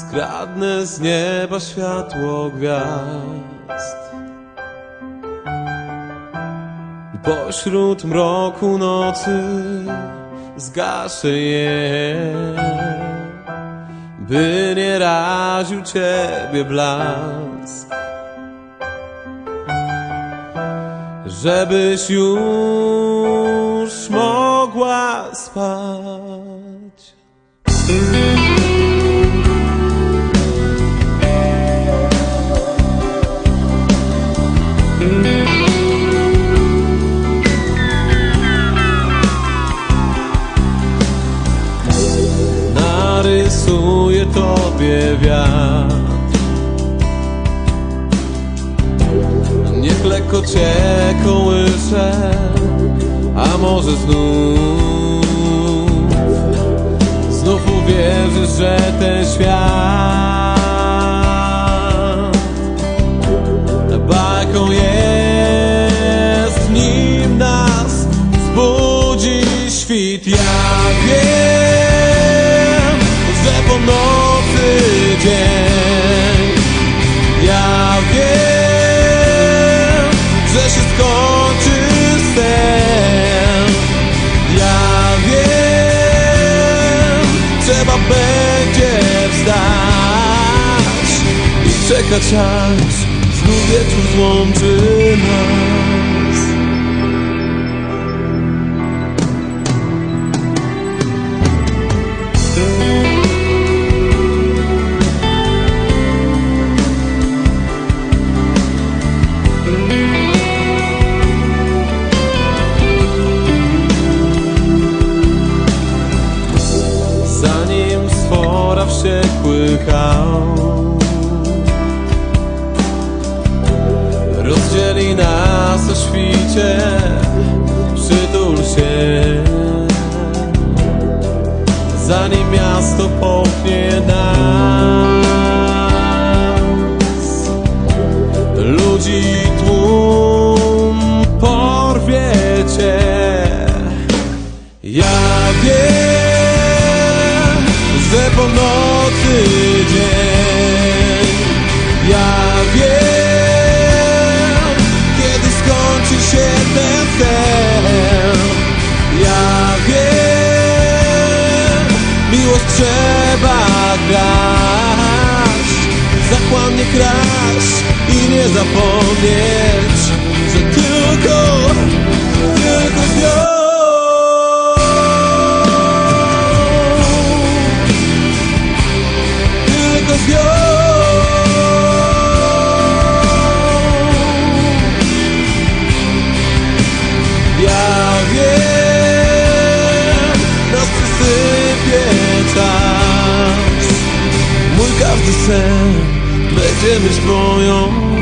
Skradnę z nieba światło gwiazd. Pośród mroku nocy zgaszę je By nie raził ciebie blask. Żebyś już mogła spać Tobie wiatr. Niech lekko cię kołysze A może znów. Znów uwierzysz, że ten świat Bajką jest nim nas Zbudzi świt. Ja wiem, że po nocy dzień. Ja wiem, że się skończy sen. Ja wiem, trzeba będzie wstać I czekać aż znów wieczór złączy nas wściekły hał Rozdzieli nas o świcie Przytul się. Zanim miasto popchnie nas Ludzi tłum porwie cię ja wiem, że po nocy dzień Ja wiem, kiedy skończy się ten sen Ja wiem, miłość trzeba grać. Zachłannie kraść i nie zapomnieć değilsen Beklemiş boyun